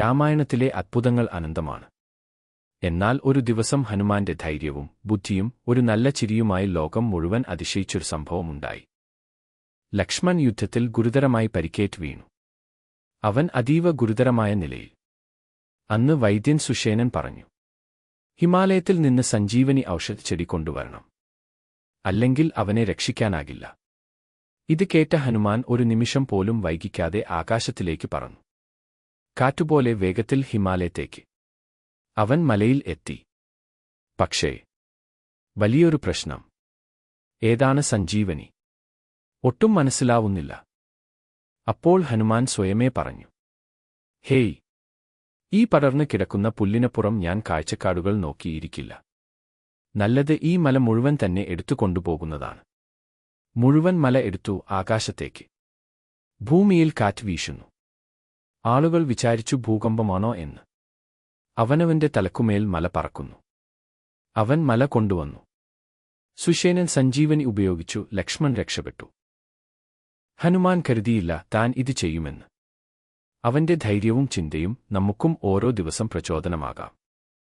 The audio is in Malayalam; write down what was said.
രാമായണത്തിലെ അത്ഭുതങ്ങൾ അനന്തമാണ്. എന്നാൽ ഒരു ദിവസം ഹനുമാന്റെ ധൈര്യവും ബുദ്ധിയും ഒരു നല്ല ചിരിയുമായി ലോകം മുഴുവൻ അതിശയിച്ചൊരു സംഭവമുണ്ടായി ലക്ഷ്മൺ യുദ്ധത്തിൽ ഗുരുതരമായി പരിക്കേറ്റ് വീണു. അവൻ അതീവ ഗുരുതരമായ നിലയിൽ. അന്ന് വൈദ്യൻ സുഷേനൻ പറഞ്ഞു ഹിമാലയത്തിൽ നിന്ന് സഞ്ജീവനി ഔഷധ ചെടി കൊണ്ടുവരണം. അല്ലെങ്കിൽ അവനെ രക്ഷിക്കാനാകില്ല. ഇത് കേട്ട ഹനുമാൻ ഒരു നിമിഷം പോലും വൈകിക്കാതെ ആകാശത്തിലേക്ക് പറന്നു. കാറ്റുപോലെ വേഗത്തിൽ ഹിമാലയത്തേക്ക്. അവൻ മലയിൽ എത്തി. പക്ഷേ വലിയൊരു പ്രശ്നം. ഏതാണ് സഞ്ജീവനി? ഒട്ടും മനസ്സിലാവുന്നില്ല. അപ്പോൾ ഹനുമാൻ സ്വയമേ പറഞ്ഞു. ഹേയ് ഈ പടർന്നു കിടക്കുന്ന പുല്ലിനപ്പുറം ഞാൻ കാഴ്ചക്കാടുകൾ നോക്കിയിരിക്കില്ല. നല്ലത് ഈ മല മുഴുവൻ തന്നെ എടുത്തു കൊണ്ടുപോകുന്നതാണ്. മുഴുവൻ മല എടുത്തു ആകാശത്തേക്ക്. ഭൂമിയിൽ കാറ്റ് വീശുന്നു. ആളുകൾ വിചാരിച്ചു ഭൂകമ്പമാണോ എന്ന്. അവനവന്റെ തലക്കുമേൽ മല പറക്കുന്നു. അവൻ മല കൊണ്ടുവന്നു. സുഷേനൻ സഞ്ജീവനി ഉപയോഗിച്ചു ലക്ഷ്മൺ രക്ഷപ്പെട്ടു. ഹനുമാൻ കരുതിയില്ല താൻ ഇത് ചെയ്യുമെന്ന്. അവന്റെ ധൈര്യവും ചിന്തയും നമുക്കും ഓരോ ദിവസം പ്രചോദനമാകാം.